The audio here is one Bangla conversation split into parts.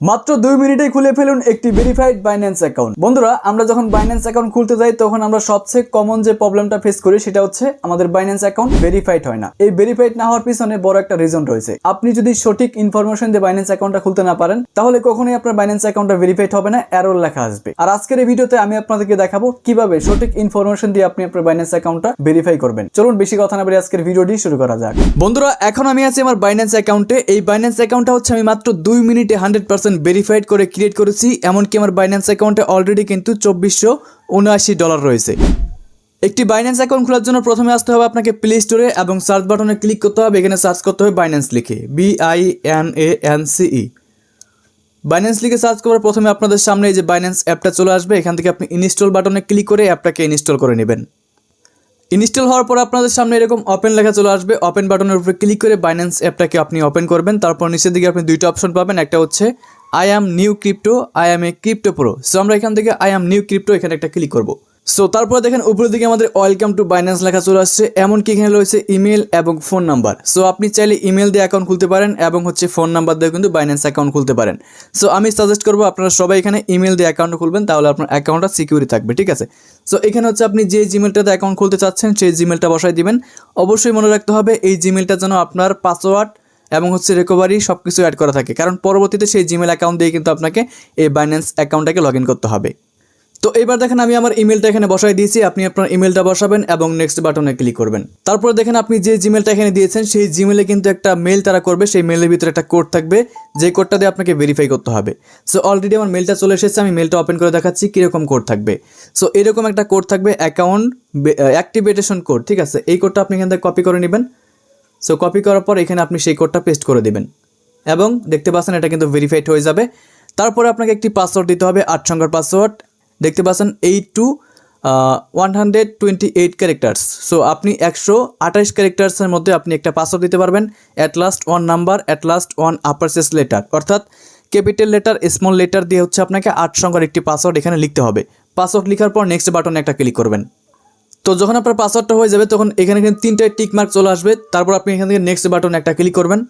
মাত্র দুই মিনিটে খুলে ফেলুন একটি ভেরিফাইড বাইন্যান্স অ্যাকাউন্ট বন্ধুরা, আমরা যখন বাইন্যান্স অ্যাকাউন্ট খুলতে যাই, তখন আমরা সবচেয়ে কমন যে প্রবলেমটা ফেস করি, সেটা হচ্ছে আমাদের বাইন্যান্স অ্যাকাউন্ট ভেরিফাইড হয় না। এই ভেরিফাইড না হওয়ার পিছনে বড় একটা রিজন রয়েছে। আপনি যদি সঠিক ইনফরমেশন দিয়ে বাইন্যান্স অ্যাকাউন্টটা খুলতে না পারেন, তাহলে কখনোই আপনার বাইন্যান্স অ্যাকাউন্টটা ভেরিফাইড হবে না এরর লেখা আসবে। আর আজকের এই ভিডিওতে আমি আপনাদেরকে দেখাবো কীভাবে সঠিক ইনফরমেশন দিয়ে আপনি আপনার বাইন্যান্স অ্যাকাউন্টটা ভেরিফাই করবেন। চলুন বেশি কথা না বলে আজকের ভিডিওটি শুরু করা যাক। বন্ধুরা, এখন আমি আছি আমার বাইন্যান্স অ্যাকাউন্টে এই বাইন্যান্স অ্যাকাউন্টটা হচ্ছে আমি মাত্র দুই মিনিটে হান্ড্রেড পার্সেন্ট ভেরিফাইড করে ক্রিয়েট করেছি, এমনকি আমার বাইন্যান্স অ্যাকাউন্টে অলরেডি কিন্তু চব্বিশশো উনআশি ডলার রয়েছে। একটি বাইন্যান্স অ্যাকাউন্ট খোলার জন্য প্রথমে আসতে হবে আপনাকে প্লে স্টোরে এবং সার্চ বাটনে ক্লিক করতে হবে। এখানে সার্চ করতে হবে বাইন্যান্স লিখে। B I N A N C E Binance লিখে সার্চ করার প্রথমে আপনাদের সামনে এই যে বাইন্যান্স অ্যাপটা চলে আসবে। এখান থেকে আপনি ইনস্টল বাটনে ক্লিক করে অ্যাপটাকে ইনস্টল করে নেবেন। ইনস্টল হওয়ার পর আপনাদের সামনে এরকম ওপেন লেখা চলে আসবে। ওপেন বাটনের উপরে ক্লিক করে বাইন্যান্স অ্যাপটাকে আপনি ওপেন করবেন। তারপর নিচের দিকে আপনি দুইটা অপশন পাবেন। একটা হচ্ছে I am new crypto I am a crypto pro so আমরা এখান থেকে আই অ্যাম নিউ ক্রিপ্টো এখানে একটা ক্লিক করব। সো তারপরে দেখেন উপরের দিকে আমাদের ওয়েলকাম টু বাইন্যান্স লেখা চলে আসছে। এমনকি এখানে রয়েছে ইমেল এবং ফোন নাম্বার সো আপনি চাইলে ইমেল দিয়ে অ্যাকাউন্ট খুলতে পারেন এবং হচ্ছে ফোন নাম্বার দিয়ে কিন্তু বাইন্যান্স অ্যাকাউন্ট খুলতে পারেন। সো আমি সাজেস্ট করব আপনারা সবাই এখানে ইমেল দিয়ে অ্যাকাউন্ট খুলবেন, তাহলে আপনার অ্যাকাউন্টটা সিকিউরিটি থাকবে, ঠিক আছে? সো এখানে হচ্ছে আপনি যে জিমেলটাতে অ্যাকাউন্ট খুলতে চাচ্ছেন, সেই জিমেলটা বসাই দিবেন। অবশ্যই মনে রাখতে হবে, এই জিমেলটা যেন আপনার পাসওয়ার্ড এবং হচ্ছে রিকভারি সব কিছু অ্যাড করা থাকে। কারণ পরবর্তীতে সেই জিমেল অ্যাকাউন্ট দিয়ে কিন্তু আপনাকে এই বাইন্যান্স অ্যাকাউন্টটাকে লগ করতে হবে। তো এবার দেখেন আমি আমার ইমেলটা এখানে বসাই দিয়েছি, আপনি আপনার ইমেলটা বসাবেন এবং নেক্সট বাটনে ক্লিক করবেন। তারপরে দেখেন আপনি যে জিমেলটা এখানে দিয়েছেন, সেই জিমেলে কিন্তু একটা মেল তারা করবে, সেই মেলের ভিতরে একটা কোড থাকবে, যে কোডটা দিয়ে আপনাকে ভেরিফাই করতে হবে। সো অলরেডি আমার মেলটা চলে এসেছে, আমি মেলটা ওপেন করে দেখাচ্ছি কীরকম কোড থাকবে। সো এরকম একটা কোড থাকবে অ্যাকাউন্ট অ্যাক্টিভেটেশন কোড ঠিক আছে? এই কোডটা আপনি এখান থেকে কপি করে নেবেন। সো কপি করার পর এখানে আপনি সেই কোডটা পেস্ট করে দেবেন। এবং দেখতে পাচ্ছেন এটা কিন্তু ভেরিফাইড হয়ে যাবে। তারপরে আপনাকে একটি পাসওয়ার্ড দিতে হবে, আট সংখ্যার পাসওয়ার্ড দেখতে পাচ্ছেন eight to one hundred twenty eight characters so আপনি একশো আঠাশ ক্যারেক্টার্সের মধ্যে আপনি একটা পাসওয়ার্ড দিতে পারবেন। At last one number at last one uppercase letter অর্থাৎ ক্যাপিটাল লেটার স্মল লেটার দিয়ে হচ্ছে আপনাকে আট সংখ্যার একটি পাসওয়ার্ড এখানে লিখতে হবে। পাসওয়ার্ড লেখার পর নেক্সট বাটনে একটা ক্লিক করবেন। তো যখন আপনার পাসওয়ার্ডটা হয়ে যাবে, তখন এখানে কিন্তু তিনটায় টিক মার্ক চলে আসবে। তারপর আপনি এখান থেকে নেক্সট বাটনে একটা ক্লিক করবেন।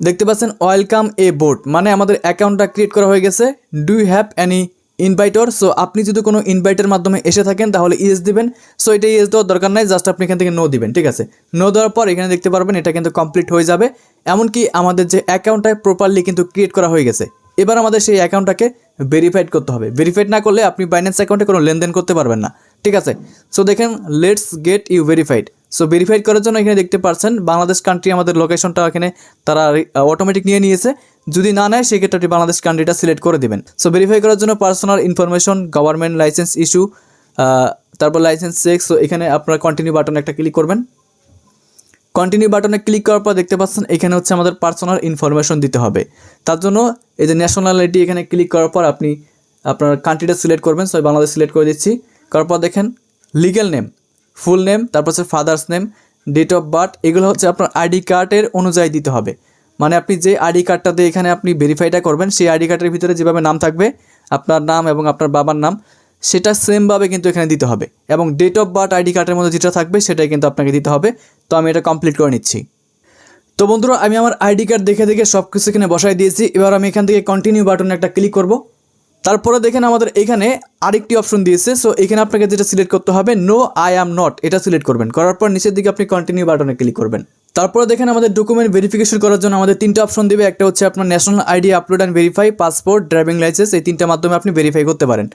দেখতে পাচ্ছেন ওয়েলকাম এ বোর্ড মানে আমাদের অ্যাকাউন্টটা ক্রিয়েট করা হয়ে গেছে। Do have any inviter so আপনি যদি কোনো ইনভাইটের মাধ্যমে এসে থাকেন, তাহলে ইয়েস দিবেন। সো এটা ইয়েস দেওয়ার দরকার নাই জাস্ট আপনি এখান থেকে নো দিবেন, ঠিক আছে? নো দেওয়ার পর এখানে দেখতে পারবেন, এটা কিন্তু কমপ্লিট হয়ে যাবে। এমনকি আমাদের যে অ্যাকাউন্টটা প্রপারলি কিন্তু ক্রিয়েট করা হয়ে গেছে। এবার আমাদের সেই অ্যাকাউন্টটাকে ভেরিফাইড করতে হবে। ভেরিফাইড না করলে আপনি বাইন্যান্স অ্যাকাউন্টে কোনো লেনদেন করতে পারবেন না, ঠিক আছে? সো দেখেন let's get you verified so verified করার জন্য এখানে দেখতে পাচ্ছেন, বাংলাদেশ কান্ট্রি আমাদের লোকেশনটা এখানে তারা অটোমেটিক নিয়ে নিয়েছে। যদি না নেয়, সেক্ষেত্রে আপনি বাংলাদেশ কান্ট্রিটা সিলেক্ট করে দেবেন। সো ভেরিফাই করার জন্য personal information government license issue তারপর লাইসেন্স চেক সো এখানে আপনারা কন্টিনিউ বাটনে একটা ক্লিক করবেন। কন্টিনিউ বাটনে ক্লিক করার পর দেখতে পাচ্ছেন, এখানে হচ্ছে আমাদের পার্সোনাল ইনফরমেশন দিতে হবে। তার জন্য এই যে ন্যাশনালিটি এখানে ক্লিক করার পর আপনি আপনার কান্ট্রিটা সিলেক্ট করবেন। সো বাংলাদেশ সিলেক্ট করে দিচ্ছি। করার পর দেখেন লিগ্যাল নেম ফুল নেম তারপর হচ্ছে father's name date of birth এগুলো হচ্ছে আপনার আইডি কার্ডের অনুযায়ী দিতে হবে। মানে আপনি যে আইডি কার্ডটাতে এখানে আপনি ভেরিফাইটা করবেন, সেই আইডি কার্ডের ভিতরে যেভাবে নাম থাকবে, আপনার নাম এবং আপনার বাবার নাম, সেটা সেমভাবে কিন্তু এখানে দিতে হবে। এবং ডেট অফ বার্থ আইডি কার্ডের মধ্যে যেটা থাকবে, সেটাই কিন্তু আপনাকে দিতে হবে। তো আমি এটা কমপ্লিট করে নিচ্ছি। তো বন্ধুরা, আমি আমার আইডি কার্ড দেখে দেখে সব কিছু এখানে বসাই দিয়েছি। এবার আমি এখান থেকে কন্টিনিউ বাটনে একটা ক্লিক করব। তারপরে দেখেন আমাদের এখানে আরেকটি অপশন দিয়েছে সো এখানে আপনাকে যেটা সিলেক্ট করতে হবে নো আই অ্যাম নট এটা সিলেক্ট করবেন। করার পর নিচের দিকে আপনি কন্টিনিউ বাটনে ক্লিক করবেন। তারপরে দেখেন আমাদের ডকুমেন্ট ভেরিফিকেশন করার জন্য আমাদের তিনটা অপশন দিবে। একটা হচ্ছে আপনার national ID upload and verify passport driving license এই তিনটা মাধ্যমে আপনি ভেরিফাই করতে পারেন।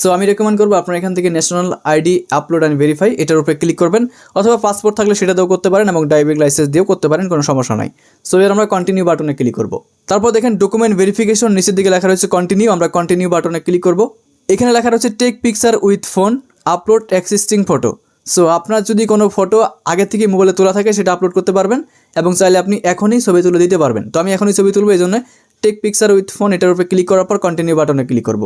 সো আমি রেকমেন্ড করব আপনার এখান থেকে national ID upload and verify এটার উপরে ক্লিক করবেন। অথবা পাসপোর্ট থাকলে সেটা দিয়েও করতে পারেন এবং ড্রাইভিং লাইসেন্স দিয়েও করতে পারেন, কোনো সমস্যা নাই। সো এবার আমরা কন্টিনিউ বাটনে ক্লিক করব। তারপর দেখেন ডকুমেন্ট ভেরিফিকেশন নিচের দিকে লেখা রয়েছে কন্টিনিউ আমরা কন্টিনিউ বাটনে ক্লিক করব। এখানে লেখা রয়েছে take picture with phone upload existing photo so আপনার যদি কোনো ফটো আগে থেকে মোবাইলে তোলা থাকে, সেটা আপলোড করতে পারবেন এবং চাইলে আপনি এখনই ছবি তুলে দিতে পারবেন। তো আমি এখনই ছবি তুলবো এই জন্য টেক পিকচার উইথ ফোন এটার উপরে ক্লিক করার পর কন্টিনিউ বাটনে ক্লিক করব।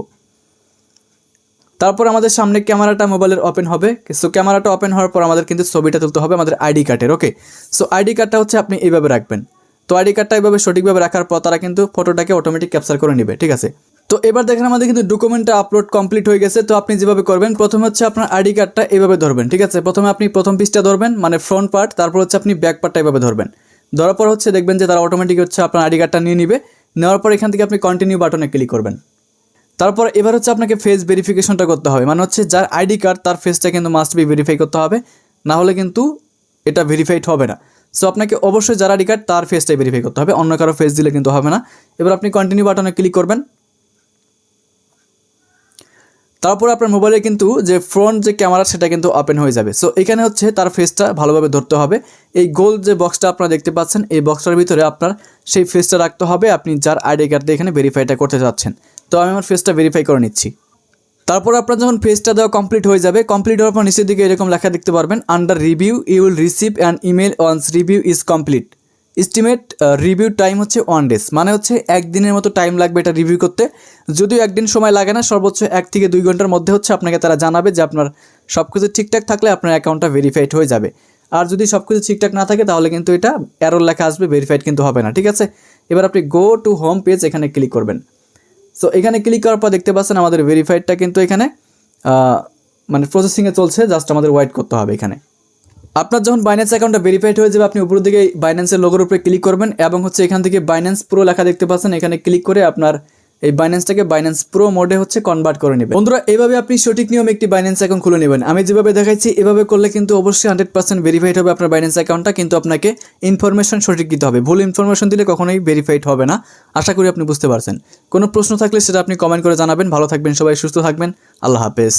তারপর আমাদের সামনে ক্যামেরাটা মোবাইলের ওপেন হবে। সো ক্যামেরাটা ওপেন হওয়ার পর আমাদের কিন্তু ছবিটা তুলতে হবে আমাদের আইডি কার্ডের ওকে সো আইডি কার্ডটা হচ্ছে আপনি এইভাবে রাখবেন। তো আইডি কার্ডটা এইভাবে সঠিকভাবে রাখার পর তারা কিন্তু ফটোটাকে অটোমেটিক ক্যাপচার করে নেবে, ঠিক আছে? তো এবার দেখেন আমাদের কিন্তু ডকুমেন্টটা আপলোড কমপ্লিট হয়ে গেছে। তো আপনি যেভাবে করবেন, প্রথমে হচ্ছে আপনার আইডি কার্ডটা এভাবে ধরবেন, ঠিক আছে? প্রথমে আপনি প্রথম পিসটা ধরবেন মানে ফ্রন্ট পার্ট তারপর হচ্ছে আপনি ব্যাক পার্টটা এভাবে ধরবেন। ধরার পর হচ্ছে দেখবেন যে তারা অটোমেটিক হচ্ছে আপনার আইডি কার্ডটা নিয়ে নিবে। নেওয়ার পর এখান থেকে আপনি কন্টিনিউ বাটনে ক্লিক করবেন। তারপর এবার হচ্ছে আপনাকে ফেস ভেরিফিকেশনটা করতে হবে মানে হচ্ছে যার আইডি কার্ড, তার ফেসটা কিন্তু মাস্ট বি ভেরিফাই করতে হবে। না হলে কিন্তু এটা ভেরিফাইড হবে না। সো আপনাকে অবশ্যই যার আইডি কার্ড, তার ফেসটাই ভেরিফাই করতে হবে, অন্য কারও ফেস দিলে কিন্তু হবে না। এবার আপনি কন্টিনিউ বাটনে ক্লিক করবেন। তারপর আপনার মোবাইলে কিন্তু যে ফ্রন্ট যে ক্যামেরা সেটা কিন্তু ওপেন হয়ে যাবে। সো এখানে হচ্ছে তার ফেসটা ভালোভাবে ধরতে হবে। এই গোল যে বক্সটা আপনারা দেখতে পাচ্ছেন, এই বক্সটার ভিতরে আপনার সেই ফেসটা রাখতে হবে। আপনি যার আইডি কার্ড দিয়ে এখানে ভেরিফাইটা করতে যাচ্ছেন। তো আমি আমার ফেসটা ভেরিফাই করে নিচ্ছি। তারপর আপনার যখন ফেসটা দেওয়া কমপ্লিট হয়ে যাবে কমপ্লিট হওয়ার পর নিচের দিকে এরকম লেখা দেখতে পারবেন under review you will receive an email once review is complete estimate review time হচ্ছে ওয়ান ডেজ মানে হচ্ছে একদিনের মতো টাইম লাগবে এটা রিভিউ করতে। যদিও একদিন সময় লাগে না, সর্বোচ্চ এক থেকে দুই ঘণ্টার মধ্যে হচ্ছে আপনাকে তারা জানাবে যে আপনার সব কিছু ঠিকঠাক থাকলে আপনার অ্যাকাউন্টটা ভেরিফাইড হয়ে যাবে। আর যদি সব কিছু ঠিকঠাক না থাকে, তাহলে কিন্তু এটা অ্যারোর লেখা আসবে ভেরিফাইড কিন্তু হবে না, ঠিক আছে? এবার আপনি গো টু হোম পেজ এখানে ক্লিক করবেন। সো এখানে ক্লিক করার পর দেখতে পাচ্ছেন আমাদের ভেরিফাইডটা কিন্তু এখানে মানে প্রসেসিংয়ে চলছে জাস্ট আমাদের ওয়েট করতে হবে এখানে। আপনার যখন বাইন্যান্স অ্যাকাউন্টটা ভেরিফাইড হয়ে যাবে, আপনি উপর দিকে বাইন্যান্সের লোগোর উপরে ক্লিক করবেন এবং হচ্ছে এখান থেকে বাইন্যান্স প্রো লেখা দেখতে পাচ্ছেন। এখানে ক্লিক করে আপনার এই বাইন্যান্সটাকে বাইন্যান্স প্রো মোডে হচ্ছে কনভার্ট করে নেবেন। বন্ধুরা এইভাবে আপনি সঠিক নিয়মে একটি বাইন্যান্স অ্যাকাউন্ট খুলে নেবেন। আমি যেভাবে দেখাচ্ছি এভাবে করলে কিন্তু অবশ্যই হান্ড্রেড পার্সেন্ট ভেরিফাইড হবে আপনার বাইন্যান্স অ্যাকাউন্টটা কিন্তু আপনাকে ইনফরমেশন সঠিক দিতে হবে। ভুল ইনফরমেশন দিলে কখনোই ভেরিফাইড হবে না। আশা করি আপনি বুঝতে পারছেন। কোনো প্রশ্ন থাকলে সেটা আপনি কমেন্ট করে জানাবেন। ভালো থাকবেন সবাই, সুস্থ থাকবেন। আল্লাহ হাফেজ।